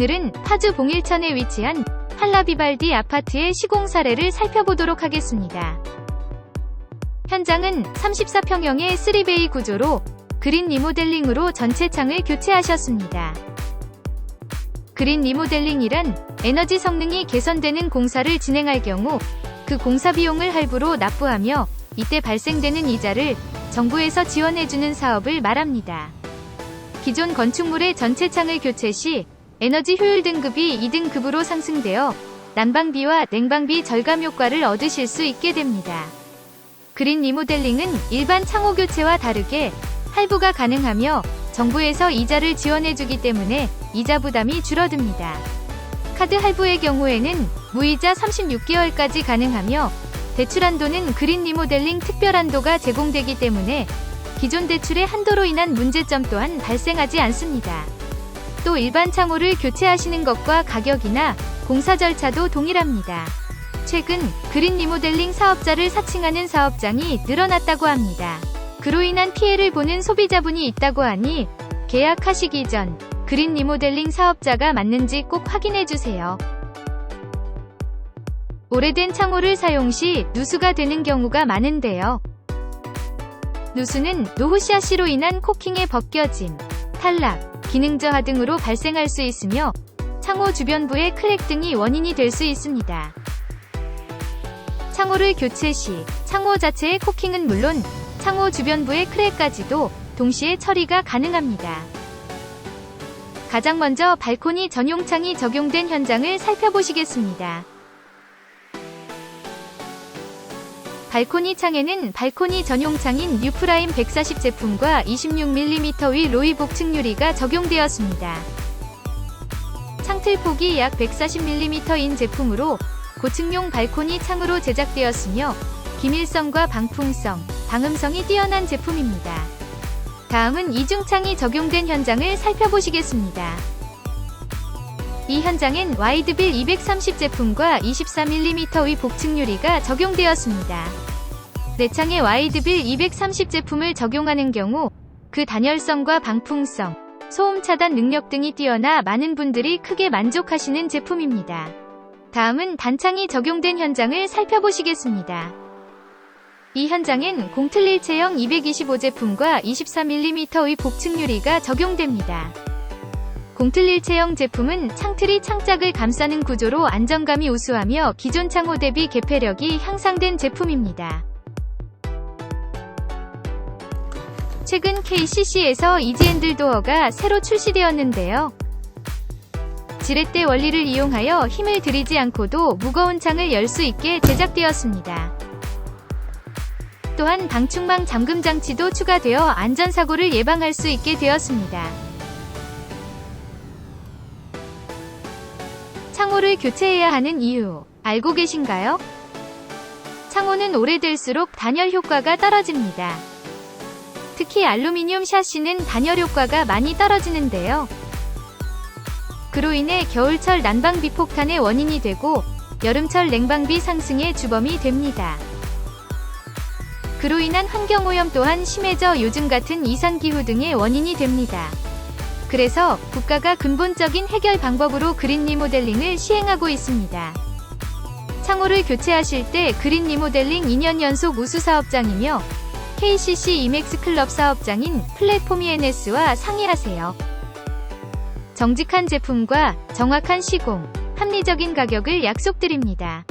오늘은 파주 봉일천에 위치한 할라비발디 아파트의 시공 사례를 살펴보도록 하겠습니다. 현장은 34평형의 3베이 구조로 그린 리모델링으로 전체 창을 교체하셨습니다. 그린 리모델링이란 에너지 성능이 개선되는 공사를 진행할 경우 그 공사 비용을 할부로 납부하며 이때 발생되는 이자를 정부에서 지원해주는 사업을 말합니다. 기존 건축물의 전체 창을 교체 시 에너지 효율 등급이 2등급으로 상승되어 난방비와 냉방비 절감 효과를 얻으실 수 있게 됩니다. 그린 리모델링은 일반 창호 교체와 다르게 할부가 가능하며 정부에서 이자를 지원해주기 때문에 이자 부담이 줄어듭니다. 카드 할부의 경우에는 무이자 36개월까지 가능하며 대출 한도는 그린 리모델링 특별 한도가 제공되기 때문에 기존 대출의 한도로 인한 문제점 또한 발생하지 않습니다. 또 일반 창호를 교체하시는 것과 가격이나 공사 절차도 동일합니다. 최근 그린 리모델링 사업자를 사칭하는 사업장이 늘어났다고 합니다. 그로 인한 피해를 보는 소비자분이 있다고 하니 계약하시기 전 그린 리모델링 사업자가 맞는지 꼭 확인해 주세요. 오래된 창호를 사용 시 누수가 되는 경우가 많은데요. 누수는 노후씨앗으로 인한 코킹의 벗겨짐, 탈락, 기능 저하 등으로 발생할 수 있으며 창호 주변부의 크랙 등이 원인이 될 수 있습니다. 창호를 교체 시 창호 자체의 코킹은 물론 창호 주변부의 크랙까지도 동시에 처리가 가능합니다. 가장 먼저 발코니 전용 창이 적용된 현장을 살펴보시겠습니다. 발코니 창에는 발코니 전용 창인 뉴프라임 140 제품과 26mm 위 로이 복 층 유리가 적용되었습니다. 창틀 폭이 약 140mm인 제품으로 고층용 발코니 창으로 제작되었으며 기밀성과 방풍성, 방음성이 뛰어난 제품입니다. 다음은 이중창이 적용된 현장을 살펴보시겠습니다. 이 현장엔 와이드빌 230 제품과 24mm 위 복층 유리가 적용되었습니다. 내창에 와이드빌 230 제품을 적용하는 경우 그 단열성과 방풍성, 소음 차단 능력 등이 뛰어나 많은 분들이 크게 만족하시는 제품입니다. 다음은 단창이 적용된 현장을 살펴보시겠습니다. 이 현장엔 공틀릴 체형 225 제품과 24mm 의 복층 유리가 적용됩니다. 공틀릴 체형 제품은 창틀이 창짝을 감싸는 구조로 안정감이 우수하며 기존 창호 대비 개폐력이 향상된 제품입니다. 최근 KCC에서 이지앤들 도어가 새로 출시되었는데요. 지렛대 원리를 이용하여 힘을 들이지 않고도 무거운 창을 열 수 있게 제작되었습니다. 또한 방충망 잠금 장치도 추가되어 안전사고를 예방할 수 있게 되었습니다. 창호를 교체해야 하는 이유 알고 계신가요? 창호는 오래될수록 단열 효과가 떨어집니다. 특히 알루미늄 샤시는 단열 효과가 많이 떨어지는데요. 그로 인해 겨울철 난방비 폭탄의 원인이 되고 여름철 냉방비 상승의 주범이 됩니다. 그로 인한 환경오염 또한 심해져 요즘 같은 이상기후 등의 원인이 됩니다. 그래서 국가가 근본적인 해결 방법으로 그린 리모델링을 시행하고 있습니다. 창호를 교체하실 때 그린 리모델링 2년 연속 우수 사업장이며 KCC 이맥스 클럽 사업장인 플랫폼 ENS와 상의하세요. 정직한 제품과 정확한 시공, 합리적인 가격을 약속드립니다.